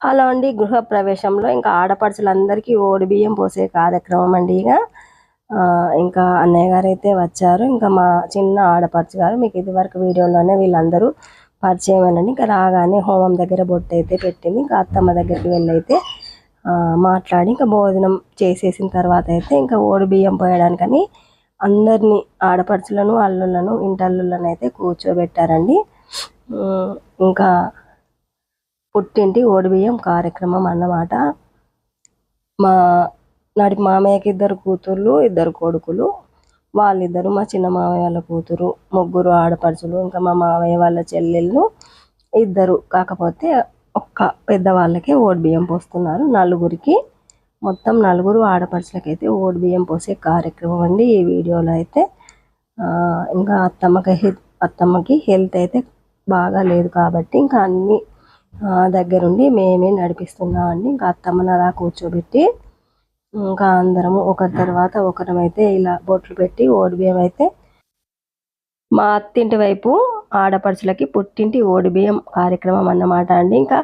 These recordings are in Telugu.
హలో అండి గృహప్రవేశంలో ఇంకా ఆడపడుచులందరికీ ఓడి బియ్యం పోసే కార్యక్రమం అండి ఇక. ఇంకా అన్నయ్య గారు అయితే వచ్చారు. ఇంకా మా చిన్న ఆడపడుచు గారు మీకు ఇదివరకు వీడియోలోనే వీళ్ళందరూ పరిచయమేనండి. ఇంకా రాగానే హోమం దగ్గర బొట్టు అయితే పెట్టింది. ఇంకా అత్తమ్మ దగ్గరికి వెళ్ళైతే మాట్లాడి ఇంకా భోజనం చేసేసిన తర్వాత అయితే ఇంకా ఓడి బియ్యం పోయడానికని అందరినీ ఆడపడుచులను అల్లులను ఇంటల్లులను అయితే కూర్చోబెట్టారండి ఇంకా పుట్టింటి ఓడిబియ్యం కార్యక్రమం అన్నమాట. మా నాటి మామయ్యకి ఇద్దరు కూతుర్లు ఇద్దరు కొడుకులు. వాళ్ళిద్దరు మా చిన్న మామయ్య వాళ్ళ కూతురు ముగ్గురు ఆడపడుచులు ఇంకా మా మామయ్య వాళ్ళ చెల్లెళ్ళు ఇద్దరు. కాకపోతే ఒక్క పెద్దవాళ్ళకే ఓడి బియ్యం పోస్తున్నారు. నలుగురికి మొత్తం నలుగురు ఆడపడుచులకైతే ఓడి బియ్యం పోసే కార్యక్రమం అండి ఈ వీడియోలో అయితే. ఇంకా అత్తమ్మకి అత్తమ్మకి హెల్త్ అయితే బాగా లేదు కాబట్టి ఇంకా అన్ని దగ్గరుండి మేమే నడిపిస్తున్నాం అండి ఇంకా అత్తమ్మని అలా కూర్చోబెట్టి ఇంకా అందరము ఒకరి తర్వాత ఒకరమైతే ఇలా బొట్లు పెట్టి ఓడిబియ్యం అయితే మా అత్తింటి వైపు ఆడపడుచులకి పుట్టింటి ఓడిబియ్యం కార్యక్రమం అన్నమాట అండి. ఇంకా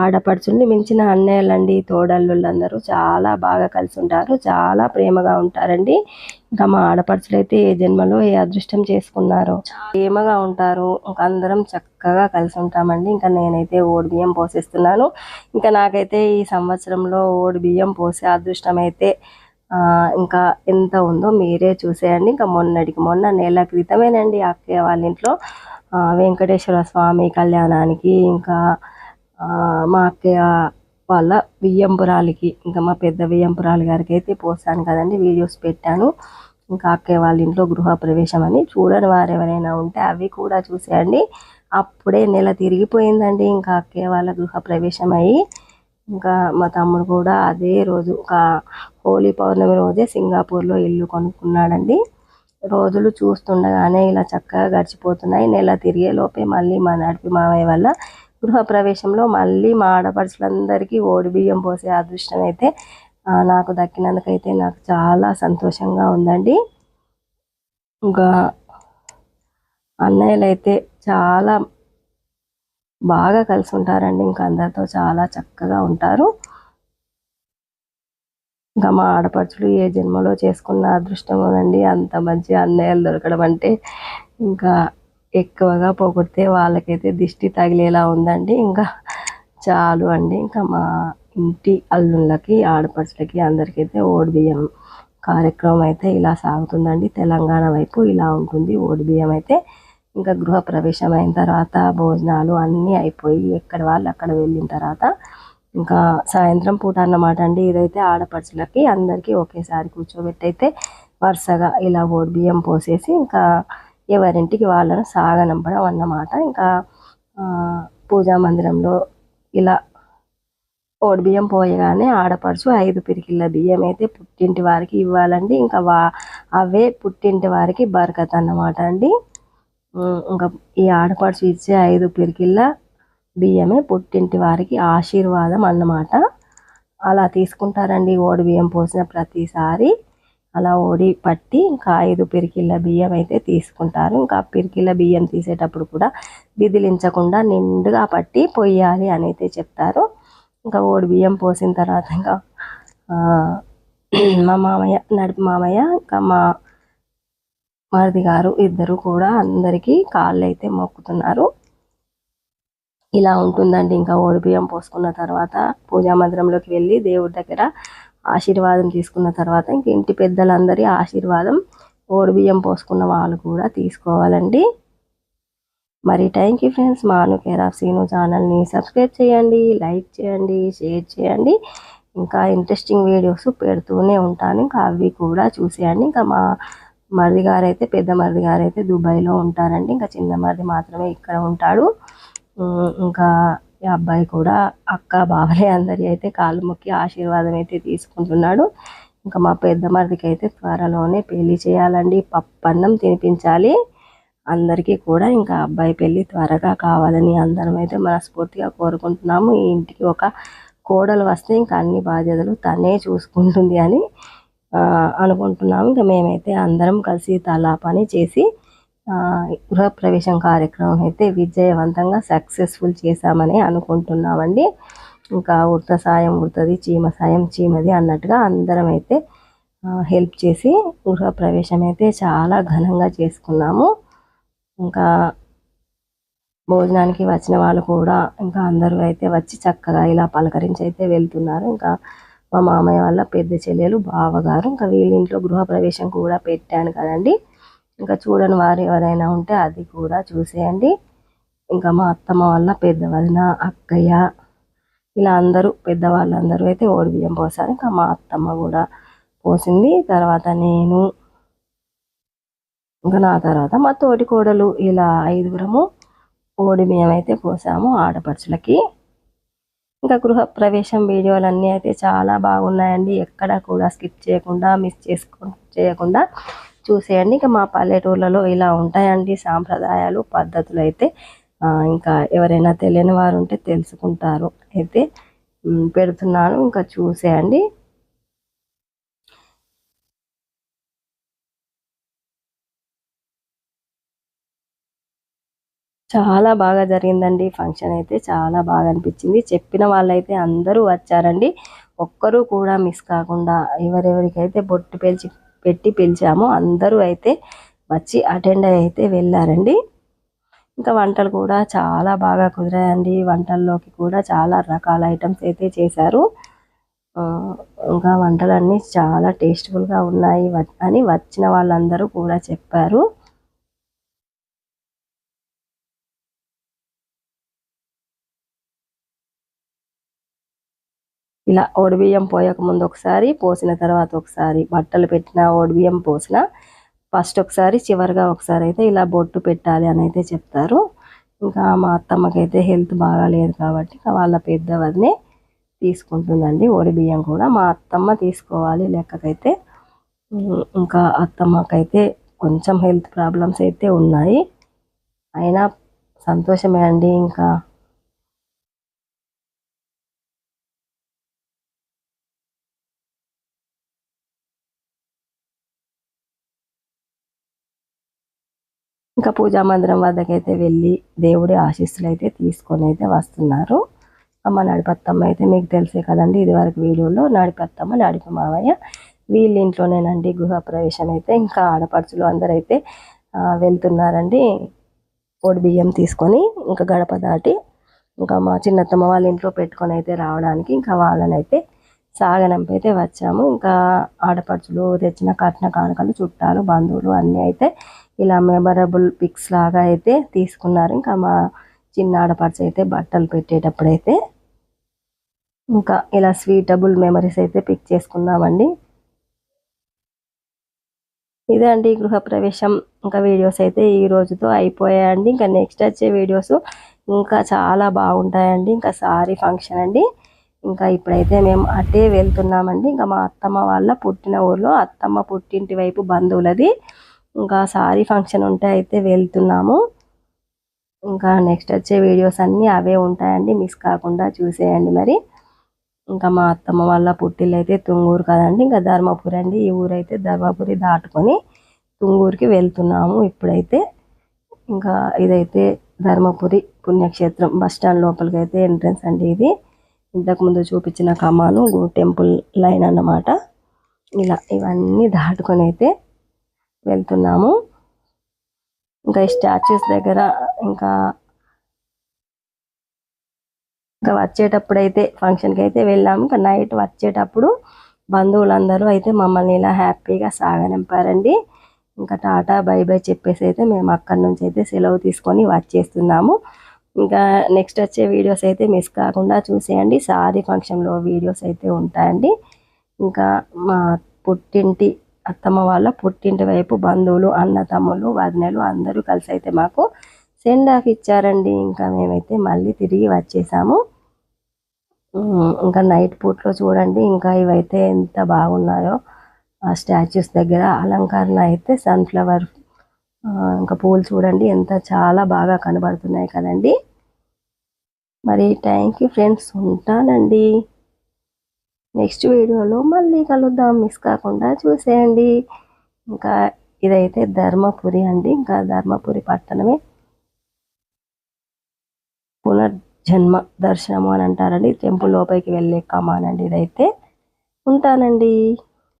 ఆడపడుచుల్ని మించిన అన్నయ్యలండి తోడల్లుళ్ళందరూ చాలా బాగా కలిసి ఉంటారు చాలా ప్రేమగా ఉంటారండి. ఇంకా మా ఆడపడుచులు అయితే ఏ జన్మలో ఏ అదృష్టం చేసుకున్నారు ప్రేమగా ఉంటారు ఇంకా అందరం చక్కగా కలిసి ఉంటామండి ఇంకా నేనైతే ఓడి బియ్యం పోసేస్తున్నాను. ఇంకా నాకైతే ఈ సంవత్సరంలో ఓడి బియ్యం పోసే అదృష్టం అయితే ఇంకా ఎంత ఉందో మీరే చూసేయండి. ఇంకా మొన్నటికి మొన్న నెల క్రితమేనండి అక్కయ్య వాళ్ళ ఇంట్లో వెంకటేశ్వర స్వామి కళ్యాణానికి ఇంకా మా అక్కయ్య వాళ్ళ వియ్యంపురాలకి ఇంకా మా పెద్ద వియ్యంపురాలు గారికి అయితే పోసాను కదండి వీడియోస్ పెట్టాను. ఇంకా అక్కయ్య వాళ్ళ ఇంట్లో గృహ ప్రవేశం అని చూడని వారు ఎవరైనా ఉంటే అవి కూడా చూసేయండి. అప్పుడే నెల తిరిగిపోయిందండి ఇంకా అక్కయ్య వాళ్ళ గృహ ప్రవేశం అయ్యి ఇంకా మా తమ్ముడు కూడా అదే రోజు ఒక హోలీ పౌర్ణమి రోజే సింగపూర్లో ఇల్లు కొనుక్కున్నాడండి. రోజులు చూస్తుండగానే ఇలా చక్కగా గడిచిపోతున్నాయి. నెల తిరిగే లోపే మళ్ళీ మా నడిపి మామయ్య వల్ల గృహప్రవేశంలో మళ్ళీ మా ఆడపడుచులందరికీ ఓడి బియ్యం పోసే అదృష్టం అయితే నాకు దక్కినందుకైతే నాకు చాలా సంతోషంగా ఉందండి. ఇంకా అన్నయ్యలు అయితే చాలా బాగా కలిసి ఉంటారండి ఇంకా అందరితో చాలా చక్కగా ఉంటారు. ఇంకా మా ఆడపడుచులు ఏ జన్మలో చేసుకున్న అదృష్టమోనండి అంత మంచి అన్నయ్యలు దొరకడం అంటే ఇంకా ఎక్కువగా పోగొడితే వాళ్ళకైతే దిష్టి తగిలేలా ఉందండి. ఇంకా చాలు అండి. ఇంకా మా ఇంటి అల్లుళ్ళకి ఆడపడుచులకి అందరికైతే ఓడిబియ్యం కార్యక్రమం అయితే ఇలా సాగుతుందండి. తెలంగాణ వైపు ఇలా ఉంటుంది. ఓడిబియ్యం అయితే ఇంకా గృహప్రవేశం అయిన తర్వాత భోజనాలు అన్నీ అయిపోయి ఎక్కడ వాళ్ళు అక్కడ వెళ్ళిన తర్వాత ఇంకా సాయంత్రం పూట అన్నమాట అండి. ఇదైతే ఆడపడుచులకి అందరికీ ఒకేసారి కూర్చోబెట్టయితే వరుసగా ఇలా ఓడి బియ్యం పోసేసి ఇంకా ఎవరింటికి వాళ్ళను సాగనంపడం అన్నమాట. ఇంకా పూజా మందిరంలో ఇలా ఓడి బియ్యం పోయగానే ఆడపడుచు ఐదు పిరికిళ్ళ బియ్యం అయితే పుట్టింటి వారికి ఇవ్వాలండి. ఇంకా వా అవే పుట్టింటి వారికి బరకత్ అన్నమాట అండి. ఇంకా ఈ ఆడపడుచు ఇచ్చే ఐదు పిరికిళ్ళ బియ్యమే పుట్టింటి వారికి ఆశీర్వాదం అన్నమాట. అలా తీసుకుంటారండి ఓడి బియ్యం పోసిన ప్రతిసారి. అలా ఓడి పట్టి ఇంకా ఐదు పిరికిళ్ళ బియ్యం అయితే తీసుకుంటారు. ఇంకా ఆ పిరికిళ్ళ బియ్యం తీసేటప్పుడు కూడా విదిలించకుండా నిండుగా పట్టి పొయ్యాలి అని అయితే చెప్తారు. ఇంకా ఓడి బియ్యం పోసిన తర్వాత ఇంకా మా మామయ్య నడిపి మామయ్య ఇంకా మా మరిది గారు ఇద్దరు కూడా అందరికీ కాళ్ళు అయితే మొక్కుతున్నారు. ఇలా ఉంటుందండి. ఇంకా ఓడి బియ్యం పోసుకున్న తర్వాత పూజా మందిరంలోకి వెళ్ళి దేవుడి దగ్గర ఆశీర్వాదం తీసుకున్న తర్వాత ఇంక ఇంటి పెద్దలందరి ఆశీర్వాదం ఓడిబియ్యం పోసుకున్న వాళ్ళు కూడా తీసుకోవాలండి. మరి thank you friends. Manu care of Seenu ఛానల్ని సబ్స్క్రైబ్ చేయండి లైక్ చేయండి షేర్ చేయండి. ఇంకా ఇంట్రెస్టింగ్ వీడియోస్ పెడుతూనే ఉంటాను. ఇంకా అవి కూడా చూసేయండి. ఇంకా మా మరిది గారు అయితే పెద్ద మరిది గారు అయితే దుబాయ్లో ఉంటారండి. ఇంకా చిన్న మరిది మాత్రమే ఇక్కడ ఉంటాడు. ఇంకా ఈ అబ్బాయి కూడా అక్క బావలే అందరి అయితే కాలు మొక్కి ఆశీర్వాదం అయితే తీసుకుంటున్నాడు. ఇంకా మా పెద్ద మరిదికి అయితే త్వరలోనే పెళ్ళి చేయాలండి. పప్పన్నం తినిపించాలి. అందరికీ కూడా ఇంకా అబ్బాయి పెళ్ళి త్వరగా కావాలని అందరం అయితే మనస్ఫూర్తిగా కోరుకుంటున్నాము. ఈ ఇంటికి ఒక కోడలు వస్తే ఇంకా అన్ని బాధ్యతలు తనే చూసుకుంటుంది అని అనుకుంటున్నాము ఇంకా మేమైతే అందరం కలిసి తలా పని చేసి గృహప్రవేశం కార్యక్రమం అయితే విజయవంతంగా సక్సెస్ఫుల్ చేశామని అనుకుంటున్నామండి. ఇంకా ఉడత సాయం ఉడతది చీమ సాయం చీమది అన్నట్టుగా అందరం అయితే హెల్ప్ చేసి గృహప్రవేశం అయితే చాలా ఘనంగా చేసుకున్నాము. ఇంకా భోజనానికి వచ్చిన వాళ్ళు కూడా ఇంకా అందరూ అయితే వచ్చి చక్కగా ఇలా పలకరించి అయితే వెళ్తున్నారు. ఇంకా మా మామయ్య వాళ్ళ పెద్ద చెల్లెలు బావగారు ఇంకా వీళ్ళింట్లో గృహప్రవేశం గృహ ప్రవేశం కూడా పెట్టాను కదండి. ఇంకా చూడని వారు ఎవరైనా ఉంటే అది కూడా చూసేయండి. ఇంకా మా అత్తమ్మ వాళ్ళ పెద్ద వదిన అక్కయ్య ఇలా అందరూ పెద్దవాళ్ళందరూ అయితే ఓడి బియ్యం పోసారు. ఇంకా మా అత్తమ్మ కూడా పోసింది. తర్వాత నేను ఇంకా నా తర్వాత మా తోటి కోడలు ఇలా ఐదుగురము ఓడి బియ్యం అయితే పోసాము ఆడపడుచులకి. ఇంకా గృహ ప్రవేశం వీడియోలన్నీ అయితే చాలా బాగున్నాయండి. ఎక్కడ కూడా స్కిప్ చేయకుండా మిస్ చేసుకో చేయకుండా చూసేయండి. ఇంకా మా పల్లెటూర్లలో ఇలా ఉంటాయండి సాంప్రదాయాలు పద్ధతులు అయితే. ఇంకా ఎవరైనా తెలియని వారు ఉంటే తెలుసుకుంటారు. అయితే పెడుతున్నాను. ఇంకా చూసేయండి. చాలా బాగా జరిగిందండి. ఫంక్షన్ అయితే చాలా బాగా అనిపించింది. చెప్పిన వాళ్ళైతే అందరూ వచ్చారండి. ఒక్కరూ కూడా మిస్ కాకుండా ఎవరెవరికైతే బొట్టు పిలిచి పెట్టి పిలిచామో అందరూ అయితే వచ్చి అటెండ్ అయితే వెళ్ళారండి. ఇంకా వంటలు కూడా చాలా బాగా కుదిరాయండి. వంటల్లోకి కూడా చాలా రకాల ఐటమ్స్ అయితే చేశారు. ఇంకా వంటలన్నీ చాలా టేస్ట్ఫుల్గా ఉన్నాయి. అని వచ్చిన వాళ్ళందరూ కూడా చెప్పారు. ఇలా ఓడిబియ్యం పోయక ముందు ఒకసారి పోసిన తర్వాత ఒకసారి. బట్టలు పెట్టిన ఓడిబియ్యం పోసిన ఫస్ట్ ఒకసారి చివరిగా ఒకసారి అయితే ఇలా బొట్టు పెట్టాలి అని అయితే చెప్తారు. ఇంకా మా అత్తమ్మకైతే హెల్త్ బాగాలేదు కాబట్టి వాళ్ళ పెద్దవన్నీ తీసుకుంటుందండి ఓడి బియ్యం కూడా. మా అత్తమ్మ తీసుకోవాలి లెక్కకైతే. ఇంకా అత్తమ్మకైతే కొంచెం హెల్త్ ప్రాబ్లమ్స్ అయితే ఉన్నాయి. అయినా సంతోషమే అండి ఇంకా. ఇంకా పూజా మందిరం వద్దకైతే వెళ్ళి దేవుడి ఆశీస్సులు అయితే తీసుకొని అయితే వస్తున్నారు. అమ్మ నడిపత్తమ్మ అయితే మీకు తెలిసే కదండి ఇదివరకు వీడియోలో నడిపత్తమ్మ నడిపి మావయ్య వీళ్ళ ఇంట్లోనేనండి గృహ ప్రవేశం అయితే. ఇంకా ఆడపడుచులు అందరైతే వెళ్తున్నారండి. పొడి బియ్యం తీసుకొని ఇంకా గడప దాటి ఇంకా మా చిన్నత్తమ్మ వాళ్ళ ఇంట్లో పెట్టుకొని అయితే రావడానికి ఇంకా వాళ్ళనైతే సాగనంపి అయితే వచ్చాము. ఇంకా ఆడపడుచులు తెచ్చిన కట్న కానుకలు చుట్టాలు బంధువులు అన్నీ అయితే ఇలా మెమరబుల్ పిక్స్ లాగా అయితే తీసుకున్నారు. ఇంకా మా చిన్న ఆడపడుచు అయితే బట్టలు పెట్టేటప్పుడు అయితే ఇంకా ఇలా స్వీటబుల్ మెమరీస్ అయితే పిక్ చేసుకున్నామండి. ఇదే అండి గృహప్రవేశం ఇంకా వీడియోస్ అయితే ఈ రోజుతో అయిపోయాయండి. ఇంకా నెక్స్ట్ వచ్చే వీడియోస్ ఇంకా చాలా బాగుంటాయండి. ఇంకా సారీ ఫంక్షన్ అండి. ఇంకా ఇప్పుడైతే మేము అటే వెళ్తున్నామండి. ఇంకా మా అత్తమ్మ వాళ్ళ పుట్టిన ఊర్లో అత్తమ్మ పుట్టింటి వైపు బంధువులది. ఇంకా సారీ ఫంక్షన్ ఉంటే అయితే వెళ్తున్నాము. ఇంకా నెక్స్ట్ వచ్చే వీడియోస్ అన్నీ అవే ఉంటాయండి. మిస్ కాకుండా చూసేయండి మరి. ఇంకా మా అత్తమ్మ వాళ్ళ పుట్టిల్లు అయితే తుంగూరు కదండి. ఇంకా ధర్మపురి అండి. ఈ ఊరైతే ధర్మపురి దాటుకొని తుంగూరుకి వెళ్తున్నాము ఇప్పుడైతే. ఇంకా ఇదైతే ధర్మపురి పుణ్యక్షేత్రం బస్ స్టాండ్ లోపలికి అయితే ఎంట్రన్స్ అండి ఇది. ఇంతకుముందు చూపించిన కమాను టెంపుల్ లైన్ అన్నమాట. ఇలా ఇవన్నీ దాటుకొని అయితే వెళ్తున్నాము. ఇంకా ఈ స్టాచ్యూస్ దగ్గర ఇంకా ఇంకా వచ్చేటప్పుడు అయితే ఫంక్షన్కి అయితే వెళ్ళాము. ఇంకా నైట్ వచ్చేటప్పుడు బంధువులందరూ అయితే మమ్మల్ని ఇలా హ్యాపీగా సాగనింపారండి. ఇంకా టాటా బై బై చెప్పేసి అయితే మేము అక్కడి నుంచి అయితే సెలవు తీసుకొని వచ్చేస్తున్నాము. ఇంకా నెక్స్ట్ వచ్చే వీడియోస్ అయితే మిస్ కాకుండా చూసేయండి. సారీ ఫంక్షన్లో వీడియోస్ అయితే ఉంటాయండి. ఇంకా మా పుట్టింటి అత్తమ్మ వాళ్ళ పుట్టింటి వైపు బంధువులు అన్న తమ్ములు వదినలు అందరూ కలిసి అయితే మాకు సెండ్ ఆఫ్ ఇచ్చారండి. ఇంకా మేమైతే మళ్ళీ తిరిగి వచ్చేసాము. ఇంకా నైట్ పూట్లో చూడండి. ఇంకా ఇవైతే ఎంత బాగున్నాయో. ఆ స్టాచ్యూస్ దగ్గర అలంకరణ అయితే సన్ఫ్లవర్ ఇంకా పూలు చూడండి. ఎంత చాలా బాగా కనబడుతున్నాయి కదండి. మరి థ్యాంక్ యూ ఫ్రెండ్స్ ఉంటానండి. నెక్స్ట్ వీడియోలో మళ్ళీ కలుద్దాం. మిస్ కాకుండా చూసేయండి. ఇంకా ఇదైతే ధర్మపురి అండి. ఇంకా ధర్మపురి పట్టణమే. పునర్జన్మ దర్శనము అని అంటారండి. టెంపుల్ లోపలికి వెళ్ళే కమానండి ఇదైతే. ఉంటానండి.